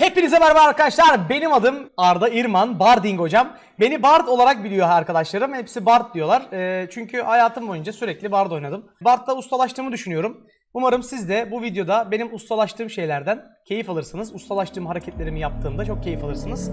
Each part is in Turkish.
Hepinize merhaba arkadaşlar. Benim adım Arda İrman, Barding hocam. Beni Bard olarak biliyor arkadaşlarım. Hepsi Bard diyorlar. Ee, çünkü hayatım boyunca sürekli Bard oynadım. Bard'da ustalaştığımı düşünüyorum. Umarım siz de bu videoda benim ustalaştığım şeylerden keyif alırsınız. Ustalaştığım hareketlerimi yaptığımda çok keyif alırsınız.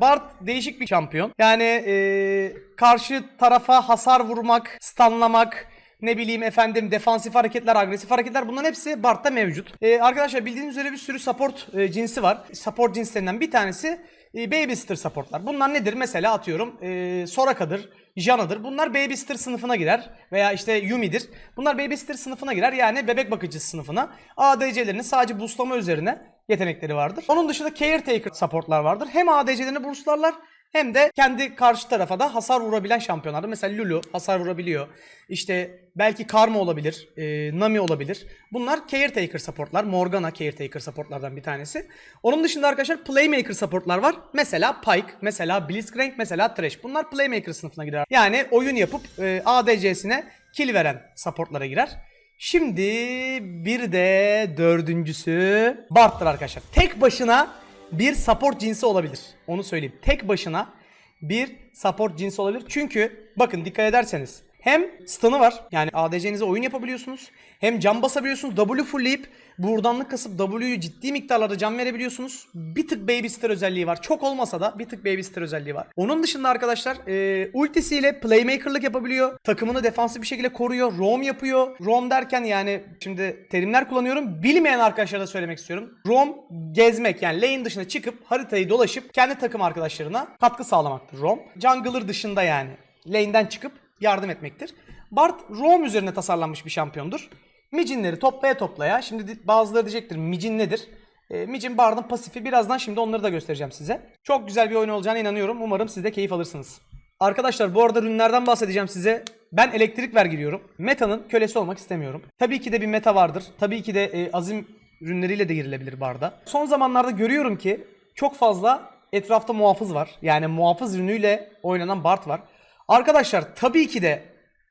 Bart değişik bir şampiyon. Yani eee, karşı tarafa hasar vurmak, stunlamak, ne bileyim efendim defansif hareketler, agresif hareketler bunların hepsi Bart'ta mevcut. Eee, arkadaşlar bildiğiniz üzere bir sürü support eee, cinsi var. Support cinslerinden bir tanesi e, Babysitter supportlar. Bunlar nedir? Mesela atıyorum e, Soraka'dır, Jana'dır. Bunlar Babysitter sınıfına girer. Veya işte Yumi'dir. Bunlar Babysitter sınıfına girer. Yani bebek bakıcısı sınıfına. ADC'lerini sadece boostlama üzerine yetenekleri vardır. Onun dışında Caretaker supportlar vardır. Hem ADC'lerini boostlarlar hem de kendi karşı tarafa da hasar vurabilen şampiyonlardır. Mesela Lulu hasar vurabiliyor. İşte belki Karma olabilir, e, Nami olabilir. Bunlar Caretaker supportlar. Morgana Caretaker supportlardan bir tanesi. Onun dışında arkadaşlar Playmaker supportlar var. Mesela Pyke, mesela Blitzcrank, mesela Thresh. Bunlar Playmaker sınıfına girer. Yani oyun yapıp e, ADC'sine kill veren supportlara girer. Şimdi bir de dördüncüsü Bart'tır arkadaşlar. Tek başına bir support cinsi olabilir. Onu söyleyeyim. Tek başına bir support cinsi olabilir. Çünkü bakın dikkat ederseniz hem stun'ı var. Yani ADC'nize oyun yapabiliyorsunuz. Hem can basabiliyorsunuz. W fullleyip buradanlık kasıp W'yu ciddi miktarlarda can verebiliyorsunuz. Bir tık babysitter özelliği var. Çok olmasa da bir tık babysitter özelliği var. Onun dışında arkadaşlar e, ultisiyle playmaker'lık yapabiliyor. Takımını defansif bir şekilde koruyor. Roam yapıyor. Roam derken yani şimdi terimler kullanıyorum. Bilmeyen arkadaşlara da söylemek istiyorum. Roam gezmek yani lane dışına çıkıp haritayı dolaşıp kendi takım arkadaşlarına katkı sağlamaktır Roam. Jungler dışında yani lane'den çıkıp yardım etmektir. Bard roam üzerine tasarlanmış bir şampiyondur. Micinleri toplaya toplaya. Şimdi di- bazıları diyecektir Micin nedir? E, Micin Bard'ın pasifi. Birazdan şimdi onları da göstereceğim size. Çok güzel bir oyun olacağına inanıyorum. Umarım siz de keyif alırsınız. Arkadaşlar bu arada ürünlerden bahsedeceğim size. Ben elektrik ver giriyorum. Meta'nın kölesi olmak istemiyorum. Tabii ki de bir meta vardır. Tabii ki de e, azim ürünleriyle de girilebilir barda. Son zamanlarda görüyorum ki çok fazla etrafta muhafız var. Yani muhafız ürünüyle oynanan Bard var. Arkadaşlar tabii ki de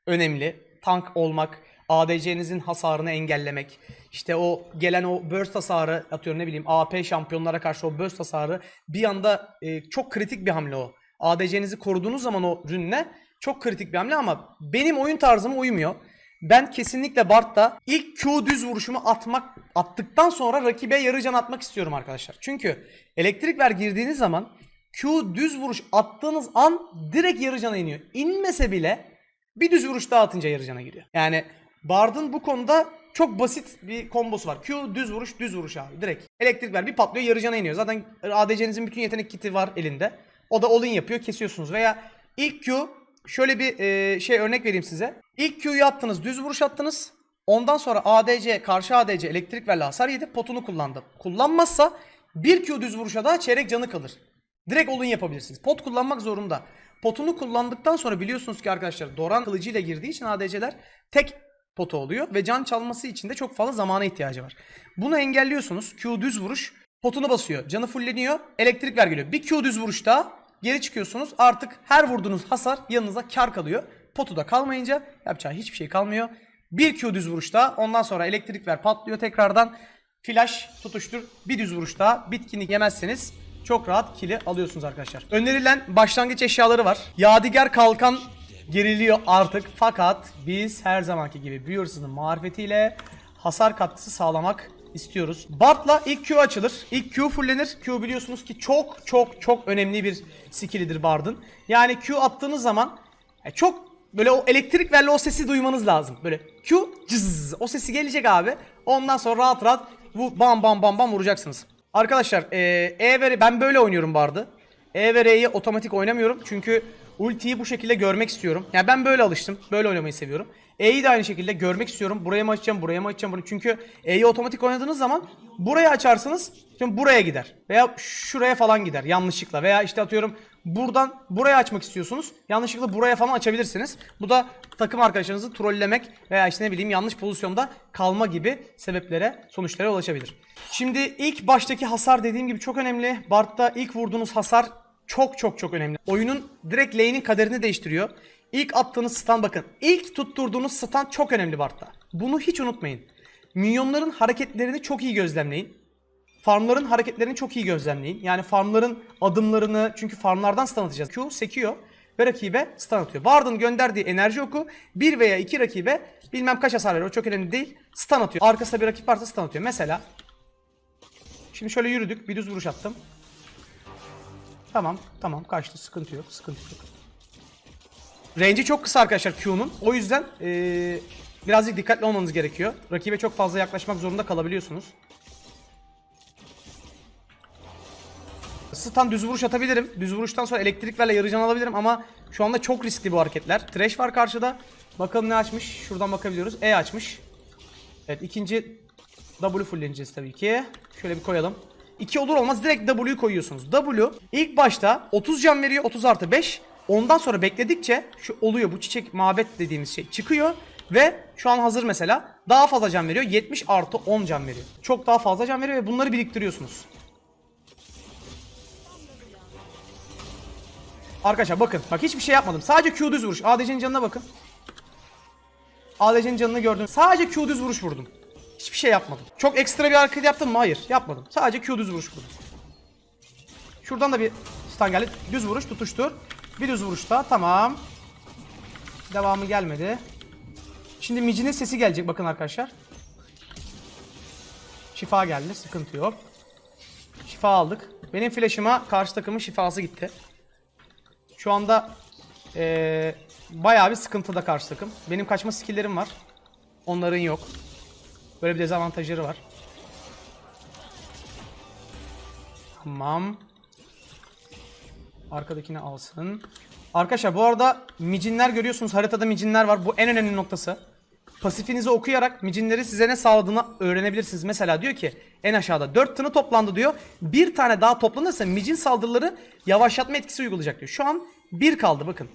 önemli tank olmak, ADC'nizin hasarını engellemek, işte o gelen o burst hasarı atıyorum ne bileyim AP şampiyonlara karşı o burst hasarı bir anda e, çok kritik bir hamle o. ADC'nizi koruduğunuz zaman o rünle çok kritik bir hamle ama benim oyun tarzıma uymuyor. Ben kesinlikle Bard'da ilk Q düz vuruşumu atmak attıktan sonra rakibe yarı can atmak istiyorum arkadaşlar. Çünkü elektrik ver girdiğiniz zaman Q düz vuruş attığınız an direkt yarı cana iniyor. İnmese bile bir düz vuruş daha atınca yarı cana giriyor. Yani Bard'ın bu konuda çok basit bir kombosu var. Q düz vuruş düz vuruş abi direkt. Elektrik ver bir patlıyor yarı cana iniyor. Zaten ADC'nizin bütün yetenek kiti var elinde. O da all-in yapıyor kesiyorsunuz. Veya ilk Q şöyle bir e, şey örnek vereyim size. İlk Q'yu attınız düz vuruş attınız. Ondan sonra ADC karşı ADC elektrik verle hasar yedi potunu kullandı. Kullanmazsa bir Q düz vuruşa daha çeyrek canı kalır. Direkt all-in yapabilirsiniz. Pot kullanmak zorunda. Potunu kullandıktan sonra biliyorsunuz ki arkadaşlar Doran kılıcıyla girdiği için ADC'ler tek potu oluyor ve can çalması için de çok fazla zamana ihtiyacı var. Bunu engelliyorsunuz. Q düz vuruş potunu basıyor. Canı fulleniyor. Elektrik ver geliyor. Bir Q düz vuruş daha geri çıkıyorsunuz. Artık her vurduğunuz hasar yanınıza kar kalıyor. Potu da kalmayınca yapacağı hiçbir şey kalmıyor. Bir Q düz vuruş daha ondan sonra elektrik ver patlıyor tekrardan. Flash tutuştur bir düz vuruş daha bitkinlik yemezseniz çok rahat kili alıyorsunuz arkadaşlar. Önerilen başlangıç eşyaları var. Yadigar kalkan geriliyor artık fakat biz her zamanki gibi Viewers'ın marifetiyle hasar katkısı sağlamak istiyoruz. Bart'la ilk Q açılır. İlk Q fullenir. Q biliyorsunuz ki çok çok çok önemli bir skillidir Bard'ın. Yani Q attığınız zaman e, çok böyle o elektrik verli o sesi duymanız lazım. Böyle Q cız o sesi gelecek abi. Ondan sonra rahat rahat bu bam bam bam bam vuracaksınız. Arkadaşlar e, E ve ben böyle oynuyorum Bard'ı. E ve R'yi otomatik oynamıyorum. Çünkü ultiyi bu şekilde görmek istiyorum. Yani ben böyle alıştım. Böyle oynamayı seviyorum. E'yi de aynı şekilde görmek istiyorum. Buraya mı açacağım, buraya mı açacağım bunu. Çünkü E'yi otomatik oynadığınız zaman buraya açarsınız. Şimdi buraya gider. Veya şuraya falan gider yanlışlıkla. Veya işte atıyorum buradan buraya açmak istiyorsunuz. Yanlışlıkla buraya falan açabilirsiniz. Bu da takım arkadaşlarınızı trollemek veya işte ne bileyim yanlış pozisyonda kalma gibi sebeplere, sonuçlara ulaşabilir. Şimdi ilk baştaki hasar dediğim gibi çok önemli. Bard'da ilk vurduğunuz hasar çok çok çok önemli. Oyunun direkt lane'in kaderini değiştiriyor. İlk attığınız stun bakın. İlk tutturduğunuz stun çok önemli Bard'da. Bunu hiç unutmayın. Minyonların hareketlerini çok iyi gözlemleyin. Farmların hareketlerini çok iyi gözlemleyin. Yani farmların adımlarını çünkü farmlardan stun atacağız. Q sekiyor ve rakibe stun atıyor. Bard'ın gönderdiği enerji oku bir veya iki rakibe bilmem kaç hasar veriyor. O çok önemli değil. Stun atıyor. Arkasında bir rakip varsa stun atıyor. Mesela şimdi şöyle yürüdük. Bir düz vuruş attım. Tamam tamam kaçtı. Sıkıntı yok. Sıkıntı yok. Range'i çok kısa arkadaşlar Q'nun. O yüzden eee, birazcık dikkatli olmanız gerekiyor. Rakibe çok fazla yaklaşmak zorunda kalabiliyorsunuz. Stun düz vuruş atabilirim. Düz vuruştan sonra elektriklerle yarıcan alabilirim ama şu anda çok riskli bu hareketler. Trash var karşıda. Bakalım ne açmış. Şuradan bakabiliyoruz. E açmış. Evet ikinci W fullleneceğiz tabii ki. Şöyle bir koyalım. 2 olur olmaz direkt W'yu koyuyorsunuz. W ilk başta 30 can veriyor 30 artı 5. Ondan sonra bekledikçe şu oluyor bu çiçek mabet dediğimiz şey çıkıyor. Ve şu an hazır mesela daha fazla can veriyor. 70 artı 10 can veriyor. Çok daha fazla can veriyor ve bunları biriktiriyorsunuz. Arkadaşlar bakın. Bak hiçbir şey yapmadım. Sadece Q düz vuruş. ADC'nin canına bakın. ADC'nin canını gördüm. Sadece Q düz vuruş vurdum. Hiçbir şey yapmadım. Çok ekstra bir hareket yaptım mı? Hayır. Yapmadım. Sadece Q düz vuruş vurdum. Şuradan da bir stun geldi. Düz vuruş tutuştur. Bir düz vuruşta. Tamam. Devamı gelmedi. Şimdi Mici'nin sesi gelecek bakın arkadaşlar. Şifa geldi. Sıkıntı yok. Şifa aldık. Benim flash'ıma karşı takımın şifası gitti. Şu anda eee bayağı bir sıkıntıda karşı takım. Benim kaçma skill'lerim var. Onların yok. Böyle bir dezavantajları var. Tamam. Arkadakini alsın. Arkadaşlar bu arada micinler görüyorsunuz. Haritada micinler var. Bu en önemli noktası. Pasifinizi okuyarak micinleri size ne sağladığını öğrenebilirsiniz. Mesela diyor ki en aşağıda 4 tını toplandı diyor. Bir tane daha toplanırsa micin saldırıları yavaşlatma etkisi uygulayacak diyor. Şu an 1 kaldı bakın.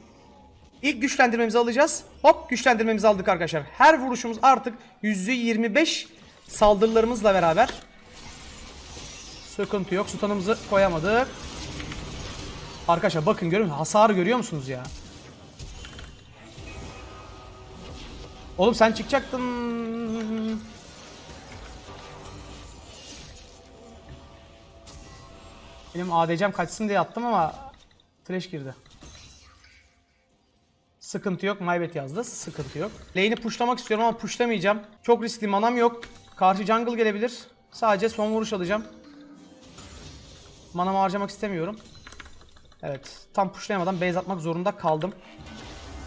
İlk güçlendirmemizi alacağız. Hop güçlendirmemizi aldık arkadaşlar. Her vuruşumuz artık %25 saldırılarımızla beraber. Sıkıntı yok. Sultanımızı koyamadık. Arkadaşlar bakın görüyor musunuz? Hasarı görüyor musunuz ya? Oğlum sen çıkacaktın. Benim ADC'm kaçsın diye attım ama flash girdi. Sıkıntı yok. Maybet yazdı. Sıkıntı yok. Lane'i pushlamak istiyorum ama pushlamayacağım. Çok riskli. Manam yok. Karşı jungle gelebilir. Sadece son vuruş alacağım. Manamı harcamak istemiyorum. Evet. Tam pushlayamadan base atmak zorunda kaldım.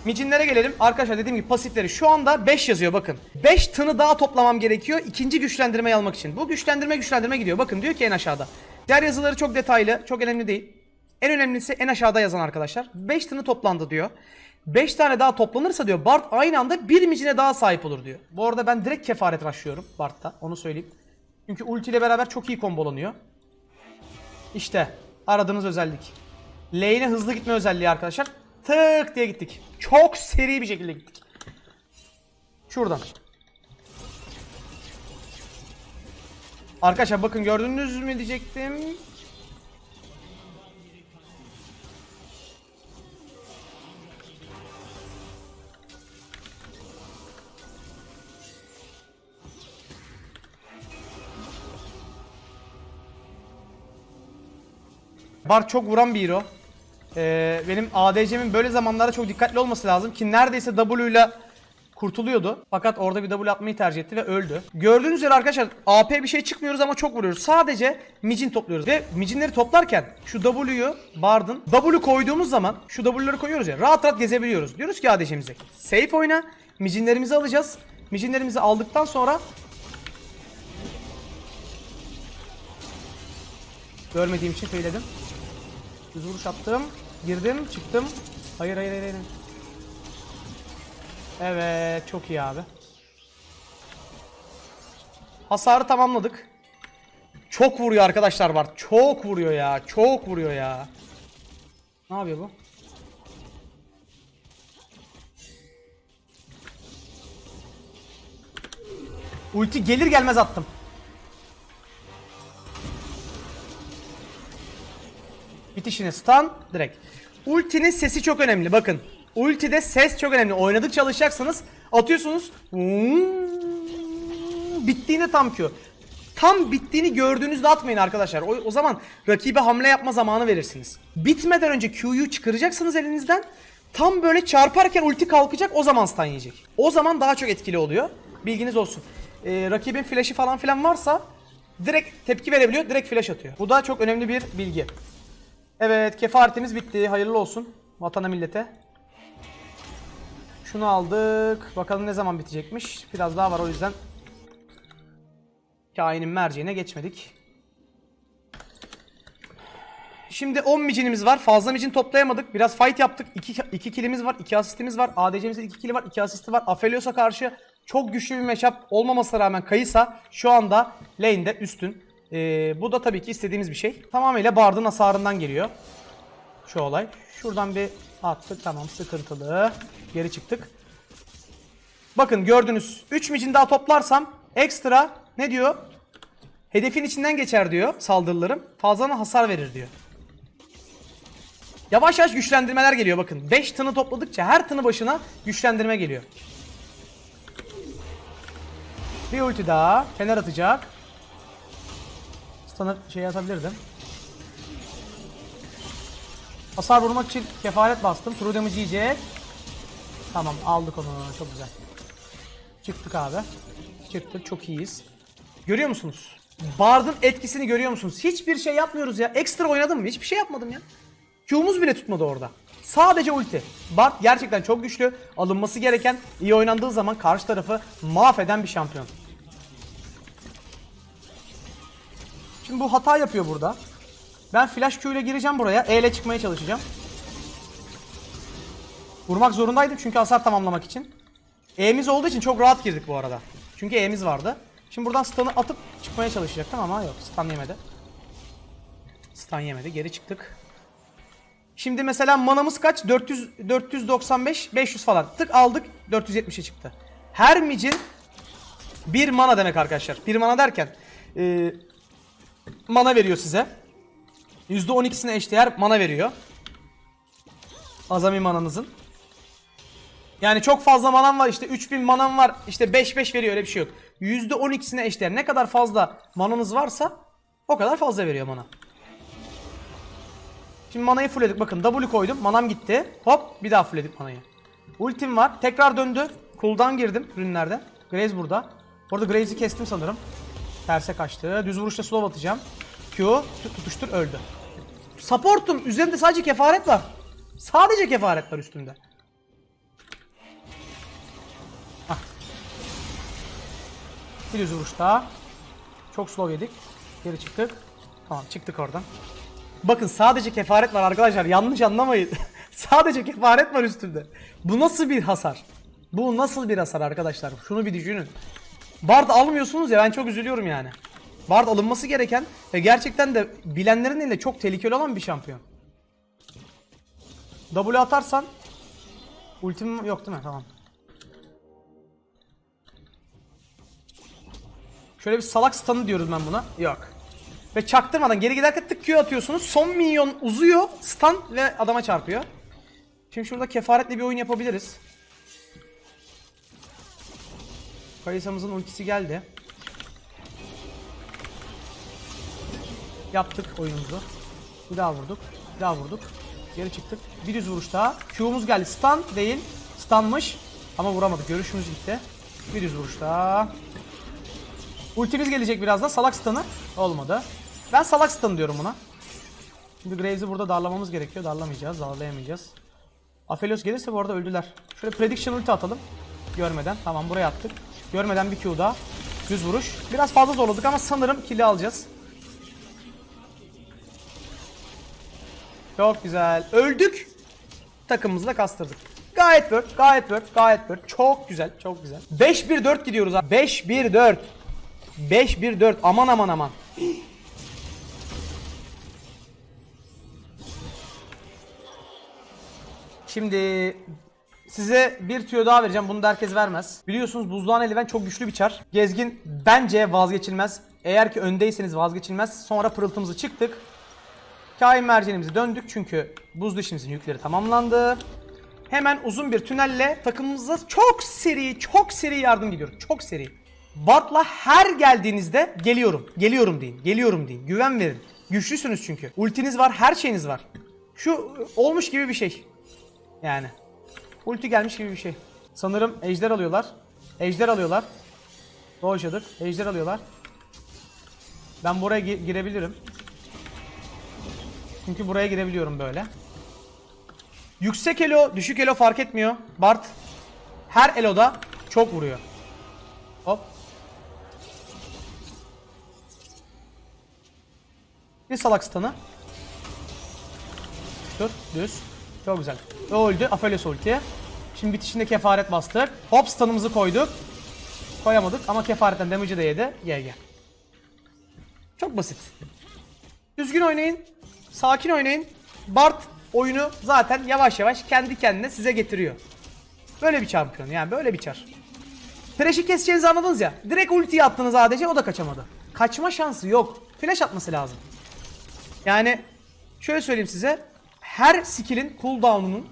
Micinlere gelelim. Arkadaşlar dediğim gibi pasifleri şu anda 5 yazıyor bakın. 5 tını daha toplamam gerekiyor ikinci güçlendirmeyi almak için. Bu güçlendirme güçlendirme gidiyor. Bakın diyor ki en aşağıda. Diğer yazıları çok detaylı, çok önemli değil. En önemlisi en aşağıda yazan arkadaşlar. 5 tını toplandı diyor. 5 tane daha toplanırsa diyor Bart aynı anda bir micine daha sahip olur diyor. Bu arada ben direkt kefaret başlıyorum Bart'ta. Onu söyleyeyim. Çünkü ulti ile beraber çok iyi kombolanıyor. İşte aradığınız özellik. Lane'e hızlı gitme özelliği arkadaşlar. Tık diye gittik. Çok seri bir şekilde gittik. Şuradan. Arkadaşlar bakın gördünüz mü diyecektim. Bar çok vuran bir hero. Ee, benim ADC'min böyle zamanlarda çok dikkatli olması lazım ki neredeyse W ile kurtuluyordu. Fakat orada bir W atmayı tercih etti ve öldü. Gördüğünüz üzere arkadaşlar AP bir şey çıkmıyoruz ama çok vuruyoruz. Sadece micin topluyoruz ve micinleri toplarken şu W'yu Bard'ın W koyduğumuz zaman şu W'ları koyuyoruz ya rahat rahat gezebiliyoruz. Diyoruz ki ADC'mize safe oyna micinlerimizi alacağız. Micinlerimizi aldıktan sonra Görmediğim için söyledim. Düz vuruş attım. Girdim, çıktım. Hayır, hayır, hayır. Evet, çok iyi abi. Hasarı tamamladık. Çok vuruyor arkadaşlar var. Çok vuruyor ya. Çok vuruyor ya. Ne yapıyor bu? Ulti gelir gelmez attım. Bitişine stun direkt. Ultinin sesi çok önemli bakın. Ultide ses çok önemli. Oynadıkça alışacaksınız. Atıyorsunuz. bittiğinde tam Q. Tam bittiğini gördüğünüzde atmayın arkadaşlar. O, o zaman rakibe hamle yapma zamanı verirsiniz. Bitmeden önce Q'yu çıkaracaksınız elinizden. Tam böyle çarparken ulti kalkacak o zaman stun yiyecek. O zaman daha çok etkili oluyor. Bilginiz olsun. Ee, rakibin flash'i falan filan varsa direkt tepki verebiliyor, direkt flash atıyor. Bu da çok önemli bir bilgi. Evet, kefaretimiz bitti. Hayırlı olsun vatana millete. Şunu aldık. Bakalım ne zaman bitecekmiş. Biraz daha var o yüzden. Kainin merceğine geçmedik. Şimdi 10 micinimiz var. Fazla micin toplayamadık. Biraz fight yaptık. 2 2 kilimiz var. 2 asistimiz var. ADC'mizin 2 kili var. 2 asisti var. Aphelios'a karşı çok güçlü bir matchup olmamasına rağmen Kayısa şu anda lane'de üstün. Ee, bu da tabii ki istediğimiz bir şey. Tamamıyla Bard'ın hasarından geliyor. Şu olay. Şuradan bir attık. Tamam sıkıntılı. Geri çıktık. Bakın gördünüz. 3 micin daha toplarsam ekstra ne diyor? Hedefin içinden geçer diyor saldırılarım. Fazladan hasar verir diyor. Yavaş yavaş güçlendirmeler geliyor bakın. 5 tını topladıkça her tını başına güçlendirme geliyor. Bir ulti daha. Kenar atacak. Stun'ı şey atabilirdim. Hasar vurmak için kefaret bastım. True damage yiyecek. Tamam aldık onu. Çok güzel. Çıktık abi. Çıktık. Çok iyiyiz. Görüyor musunuz? Bard'ın etkisini görüyor musunuz? Hiçbir şey yapmıyoruz ya. Ekstra oynadım mı? Hiçbir şey yapmadım ya. Q'muz bile tutmadı orada. Sadece ulti. Bard gerçekten çok güçlü. Alınması gereken, iyi oynandığı zaman karşı tarafı mahveden bir şampiyon. Şimdi bu hata yapıyor burada. Ben flash Q ile gireceğim buraya. E ile çıkmaya çalışacağım. Vurmak zorundaydım çünkü hasar tamamlamak için. E'miz olduğu için çok rahat girdik bu arada. Çünkü E'miz vardı. Şimdi buradan stun'ı atıp çıkmaya çalışacaktım ama yok stun yemedi. Stun yemedi. Geri çıktık. Şimdi mesela manamız kaç? 400 495 500 falan. Tık aldık 470'e çıktı. Her micin bir mana demek arkadaşlar. Bir mana derken e, mana veriyor size. %12'sine eşdeğer mana veriyor. Azami mananızın. Yani çok fazla manam var işte 3000 manam var işte 5-5 veriyor öyle bir şey yok. %12'sine eşdeğer ne kadar fazla mananız varsa o kadar fazla veriyor mana. Şimdi manayı fullledik bakın W koydum manam gitti. Hop bir daha fullledik manayı. Ultim var tekrar döndü. Cooldown girdim ürünlerde. Graves burada. Orada Graves'i kestim sanırım. Terse kaçtı. Düz vuruşta slow atacağım. Q tut- tutuştur öldü. Support'um üzerinde sadece kefaret var. Sadece kefaret var üstünde. Hah. Bir düz vuruş daha. Çok slow yedik. Geri çıktık. Tamam çıktık oradan. Bakın sadece kefaret var arkadaşlar. Yanlış anlamayın. sadece kefaret var üstünde. Bu nasıl bir hasar? Bu nasıl bir hasar arkadaşlar? Şunu bir düşünün. Bard almıyorsunuz ya ben çok üzülüyorum yani. Bard alınması gereken ve gerçekten de bilenlerin elinde çok tehlikeli olan bir şampiyon. W atarsan ultim yok değil mi? Tamam. Şöyle bir salak stun'ı diyoruz ben buna. Yok. Ve çaktırmadan geri giderken tık Q atıyorsunuz. Son minyon uzuyor. Stun ve adama çarpıyor. Şimdi şurada kefaretle bir oyun yapabiliriz. Kayısa'mızın ultisi geldi. Yaptık oyunumuzu. Bir daha vurduk. Bir daha vurduk. Geri çıktık. Bir düz vuruş daha. Q'muz geldi. Stun değil. Stunmış. Ama vuramadık. Görüşümüz gitti. Bir düz vuruş daha. Ultimiz gelecek birazdan. Salak stun'ı. Olmadı. Ben salak stun diyorum buna. Şimdi Graves'i burada darlamamız gerekiyor. Darlamayacağız. Darlayamayacağız. Aphelios gelirse bu arada öldüler. Şöyle prediction ulti atalım. Görmeden. Tamam buraya attık. Görmeden bir Q daha. Düz vuruş. Biraz fazla zorladık ama sanırım kill'i alacağız. Çok güzel. Öldük. Takımımızı da kastırdık. Gayet work, gayet work, gayet work. Çok güzel, çok güzel. 5-1-4 gidiyoruz abi. 5-1-4. 5-1-4. Aman aman aman. Şimdi size bir tüyo daha vereceğim. Bunu da herkes vermez. Biliyorsunuz buzluğan eldiven çok güçlü bir çar. Gezgin bence vazgeçilmez. Eğer ki öndeyseniz vazgeçilmez. Sonra pırıltımızı çıktık. Kain mercenimizi döndük çünkü buzlu işimizin yükleri tamamlandı. Hemen uzun bir tünelle takımımıza çok seri, çok seri yardım gidiyor. Çok seri. Bart'la her geldiğinizde geliyorum, geliyorum deyin, geliyorum deyin. Güven verin. Güçlüsünüz çünkü. Ultiniz var, her şeyiniz var. Şu olmuş gibi bir şey. Yani. Ulti gelmiş gibi bir şey. Sanırım ejder alıyorlar. Ejder alıyorlar. Doğuşadık. Ejder alıyorlar. Ben buraya gi- girebilirim. Çünkü buraya girebiliyorum böyle. Yüksek elo, düşük elo fark etmiyor. Bart her eloda çok vuruyor. Hop. Bir salak stun'ı. Dur, düz. Çok güzel. Öldü. Aphelios ulti. Şimdi bitişinde kefaret bastık. Hop stun'ımızı koyduk. Koyamadık ama kefaretten damage'ı da yedi. Gel. Çok basit. Düzgün oynayın. Sakin oynayın. Bart oyunu zaten yavaş yavaş kendi kendine size getiriyor. Böyle bir şampiyon yani böyle bir çar. Thresh'i keseceğinizi anladınız ya. Direkt ultiyi attınız ADC o da kaçamadı. Kaçma şansı yok. Flash atması lazım. Yani şöyle söyleyeyim size. Her skill'in cooldown'unun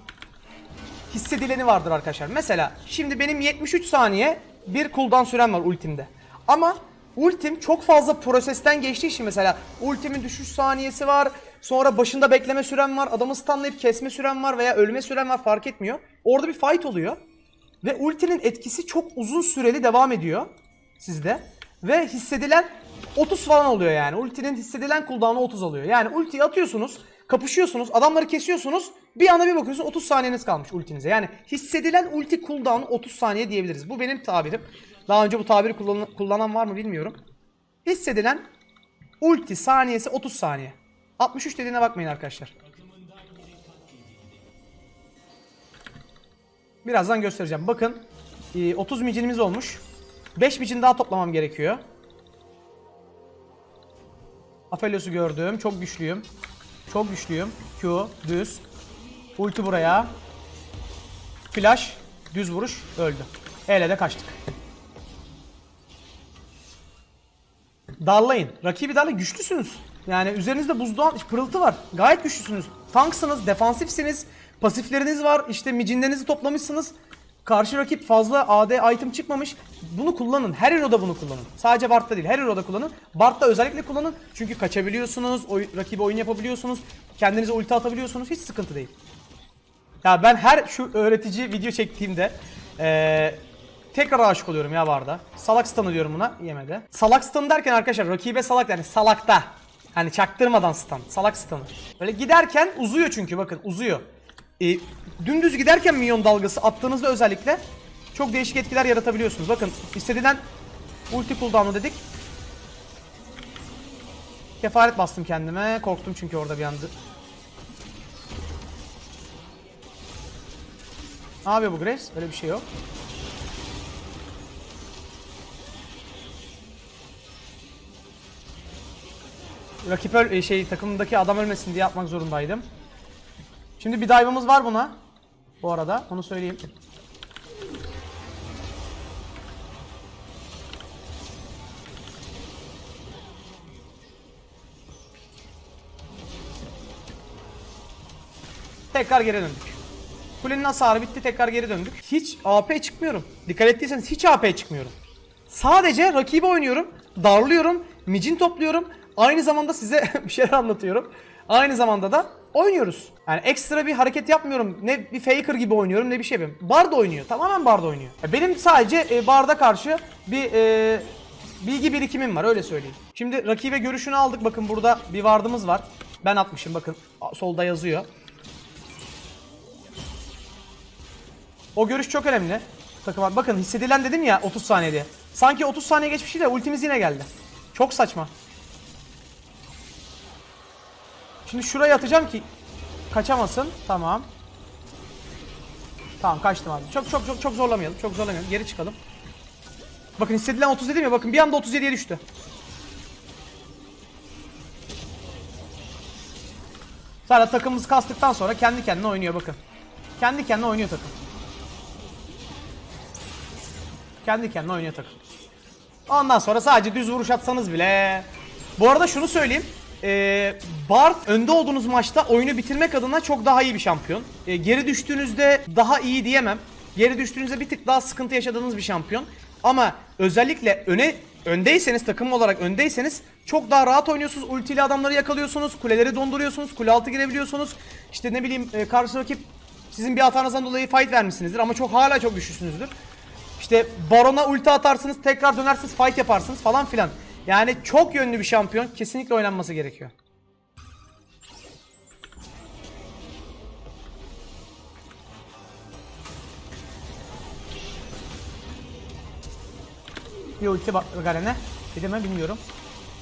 hissedileni vardır arkadaşlar. Mesela şimdi benim 73 saniye bir cooldown sürem var ultimde. Ama ultim çok fazla prosesten geçtiği için mesela ultimin düşüş saniyesi var. Sonra başında bekleme sürem var. Adamı stunlayıp kesme sürem var veya ölme sürem var fark etmiyor. Orada bir fight oluyor. Ve ultinin etkisi çok uzun süreli devam ediyor sizde. Ve hissedilen 30 falan oluyor yani. Ultinin hissedilen cooldown'u 30 oluyor. Yani ultiyi atıyorsunuz, kapışıyorsunuz, adamları kesiyorsunuz. Bir anda bir bakıyorsunuz 30 saniyeniz kalmış ultinize. Yani hissedilen ulti cooldown'u 30 saniye diyebiliriz. Bu benim tabirim. Daha önce bu tabiri kullanan, kullanan var mı bilmiyorum. Hissedilen ulti saniyesi 30 saniye. 63 dediğine bakmayın arkadaşlar. Birazdan göstereceğim. Bakın e, 30 micinimiz olmuş. 5 micin daha toplamam gerekiyor. Aphelios'u gördüm. Çok güçlüyüm. Çok güçlüyüm. Q, düz. Ulti buraya. Flash, düz vuruş, öldü. Hele de kaçtık. Darlayın. Rakibi darlayın. Güçlüsünüz. Yani üzerinizde buzdoğan pırıltı var. Gayet güçlüsünüz. Tanksınız, defansifsiniz. Pasifleriniz var. İşte micinlerinizi toplamışsınız. Karşı rakip fazla AD item çıkmamış. Bunu kullanın. Her hero'da bunu kullanın. Sadece Bart'ta değil. Her hero'da kullanın. Bart'ta özellikle kullanın. Çünkü kaçabiliyorsunuz. Oy, rakibe oyun yapabiliyorsunuz. Kendinize ulti atabiliyorsunuz. Hiç sıkıntı değil. Ya ben her şu öğretici video çektiğimde eee tekrar aşık oluyorum ya Barda. Salak stun'ı diyorum buna. Yemedi. Salak stun derken arkadaşlar rakibe salak yani salakta. Hani çaktırmadan stun. Salak stun'ı. Böyle giderken uzuyor çünkü bakın uzuyor. E, dümdüz giderken minyon dalgası attığınızda özellikle çok değişik etkiler yaratabiliyorsunuz. Bakın istediğinden ulti cooldown'u dedik. Kefaret bastım kendime. Korktum çünkü orada bir anda. Ne yapıyor bu Graves? Öyle bir şey yok. Rakip öl e, şey takımındaki adam ölmesin diye yapmak zorundaydım. Şimdi bir dive'ımız var buna. Bu arada onu söyleyeyim. Tekrar geri döndük. Kulenin hasarı bitti tekrar geri döndük. Hiç AP çıkmıyorum. Dikkat ettiyseniz hiç AP çıkmıyorum. Sadece rakibi oynuyorum, darlıyorum, micin topluyorum. Aynı zamanda size bir şeyler anlatıyorum. Aynı zamanda da oynuyoruz. Yani ekstra bir hareket yapmıyorum. Ne bir faker gibi oynuyorum ne bir şey yapıyorum. Bard oynuyor. Tamamen Bard oynuyor. Ya Benim sadece e, Bard'a karşı bir e, bilgi birikimim var öyle söyleyeyim. Şimdi rakibe görüşünü aldık. Bakın burada bir vardımız var. Ben atmışım bakın solda yazıyor. O görüş çok önemli. Takım bakın hissedilen dedim ya 30 saniye diye. Sanki 30 saniye geçmiş değil de ultimiz yine geldi. Çok saçma. Şimdi şuraya atacağım ki kaçamasın. Tamam. Tamam kaçtım abi. Çok çok çok çok zorlamayalım. Çok zorlamayalım. Geri çıkalım. Bakın hissedilen 30 dedim ya bakın bir anda 37'ye düştü. Sonra takımımızı kastıktan sonra kendi kendine oynuyor bakın. Kendi kendine oynuyor takım. Kendi kendine oynuyor takım. Ondan sonra sadece düz vuruş atsanız bile. Bu arada şunu söyleyeyim. Ee, Bart önde olduğunuz maçta oyunu bitirmek adına çok daha iyi bir şampiyon. Ee, geri düştüğünüzde daha iyi diyemem. Geri düştüğünüzde bir tık daha sıkıntı yaşadığınız bir şampiyon. Ama özellikle öne öndeyseniz takım olarak öndeyseniz çok daha rahat oynuyorsunuz. Ultiyle adamları yakalıyorsunuz. Kuleleri donduruyorsunuz. Kule altı girebiliyorsunuz. İşte ne bileyim e, karşı rakip sizin bir hatanızdan dolayı fight vermişsinizdir ama çok hala çok güçlüsünüzdür. İşte Baron'a ulti atarsınız tekrar dönersiniz fight yaparsınız falan filan. Yani çok yönlü bir şampiyon. Kesinlikle oynanması gerekiyor. Bir ulti var Garen'e. Bir de mi bilmiyorum.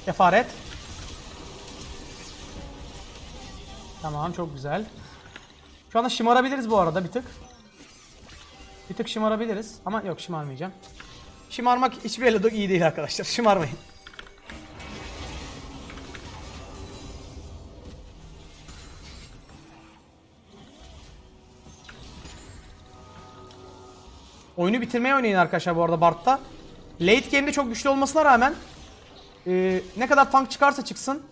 Kefaret. Tamam çok güzel. Şu anda şımarabiliriz bu arada bir tık. Bir tık şımarabiliriz ama yok şımarmayacağım. Şımarmak hiçbir elde iyi değil arkadaşlar. Şımarmayın. Oyunu bitirmeye oynayın arkadaşlar bu arada Bart'ta. Late game'de çok güçlü olmasına rağmen e, ne kadar tank çıkarsa çıksın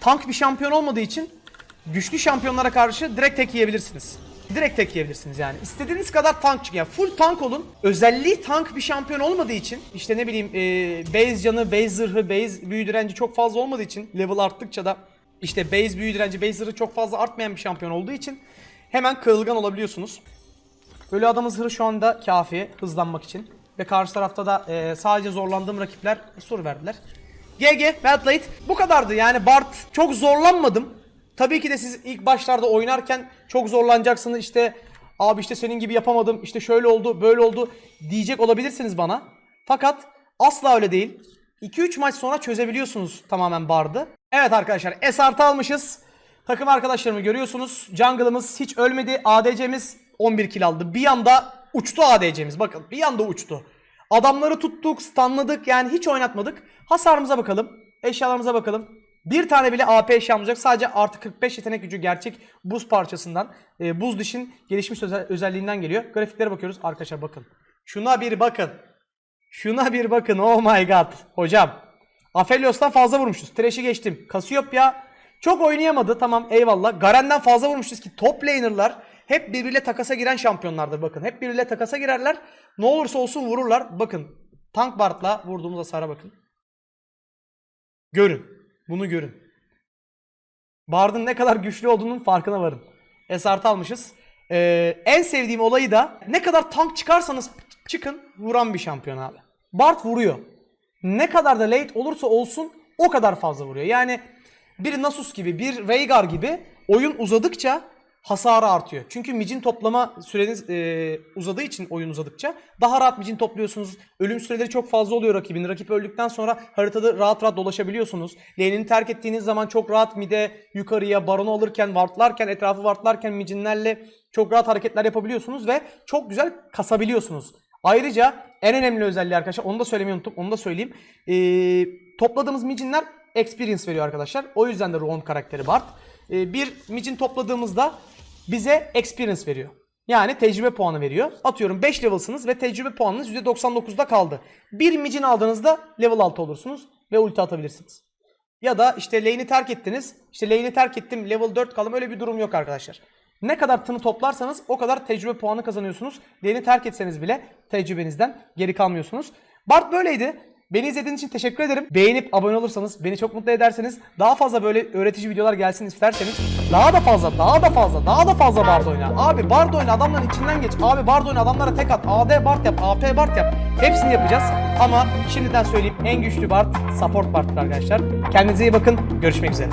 tank bir şampiyon olmadığı için güçlü şampiyonlara karşı direkt tek yiyebilirsiniz. Direkt tek yiyebilirsiniz yani. İstediğiniz kadar tank çıkın. Yani full tank olun. Özelliği tank bir şampiyon olmadığı için işte ne bileyim e, base canı, base zırhı, base büyü direnci çok fazla olmadığı için level arttıkça da işte base büyü direnci, base zırhı çok fazla artmayan bir şampiyon olduğu için hemen kırılgan olabiliyorsunuz. Ölü adamın zırhı şu anda kafi hızlanmak için. Ve karşı tarafta da e, sadece zorlandığım rakipler sur verdiler. GG, well played. Bu kadardı yani Bart çok zorlanmadım. Tabii ki de siz ilk başlarda oynarken çok zorlanacaksınız işte abi işte senin gibi yapamadım işte şöyle oldu böyle oldu diyecek olabilirsiniz bana. Fakat asla öyle değil. 2-3 maç sonra çözebiliyorsunuz tamamen Bard'ı. Evet arkadaşlar S almışız. Takım arkadaşlarımı görüyorsunuz. Jungle'ımız hiç ölmedi. ADC'miz 11 kill aldı. Bir anda uçtu ADC'miz. Bakın bir anda uçtu. Adamları tuttuk, stunladık yani hiç oynatmadık. Hasarımıza bakalım. Eşyalarımıza bakalım. Bir tane bile AP eşyamız yok. Sadece artı 45 yetenek gücü gerçek buz parçasından, e, buz dişin gelişmiş özel- özelliğinden geliyor. Grafiklere bakıyoruz. Arkadaşlar bakın. Şuna bir bakın. Şuna bir bakın. Oh my god. Hocam. Aphelios'tan fazla vurmuşuz. Thresh'i geçtim. Cassiopeia çok oynayamadı. Tamam eyvallah. Garen'den fazla vurmuşuz ki top laner'lar hep birbiriyle takasa giren şampiyonlardır bakın. Hep birbiriyle takasa girerler. Ne olursa olsun vururlar. Bakın. Tank Bart'la vurduğumuz hasara bakın. Görün. Bunu görün. Bard'ın ne kadar güçlü olduğunun farkına varın. Esart almışız. Ee, en sevdiğim olayı da ne kadar tank çıkarsanız çıkın vuran bir şampiyon abi. Bard vuruyor. Ne kadar da late olursa olsun o kadar fazla vuruyor. Yani bir Nasus gibi bir Veigar gibi oyun uzadıkça hasarı artıyor. Çünkü micin toplama süreniz e, uzadığı için oyun uzadıkça daha rahat micin topluyorsunuz. Ölüm süreleri çok fazla oluyor rakibin. Rakip öldükten sonra haritada rahat rahat dolaşabiliyorsunuz. Lane'ini terk ettiğiniz zaman çok rahat mide yukarıya baronu alırken, wardlarken, etrafı wardlarken micinlerle çok rahat hareketler yapabiliyorsunuz ve çok güzel kasabiliyorsunuz. Ayrıca en önemli özelliği arkadaşlar onu da söylemeyi unuttum onu da söyleyeyim. Ee, topladığımız micinler experience veriyor arkadaşlar. O yüzden de Roam karakteri Bard. Ee, bir micin topladığımızda bize experience veriyor. Yani tecrübe puanı veriyor. Atıyorum 5 level'sınız ve tecrübe puanınız %99'da kaldı. Bir micin aldığınızda level 6 olursunuz ve ulti atabilirsiniz. Ya da işte lane'i terk ettiniz. İşte lane'i terk ettim level 4 kalım öyle bir durum yok arkadaşlar. Ne kadar tını toplarsanız o kadar tecrübe puanı kazanıyorsunuz. Lane'i terk etseniz bile tecrübenizden geri kalmıyorsunuz. Bart böyleydi. Beni izlediğiniz için teşekkür ederim. Beğenip abone olursanız, beni çok mutlu ederseniz, daha fazla böyle öğretici videolar gelsin isterseniz daha da fazla, daha da fazla, daha da fazla Bard oyna. Abi Bard oyna adamların içinden geç. Abi Bard oyna adamlara tek at. AD Bard yap, AP Bard yap. Hepsini yapacağız. Ama şimdiden söyleyeyim en güçlü Bard support Bard'dır arkadaşlar. Kendinize iyi bakın. Görüşmek üzere.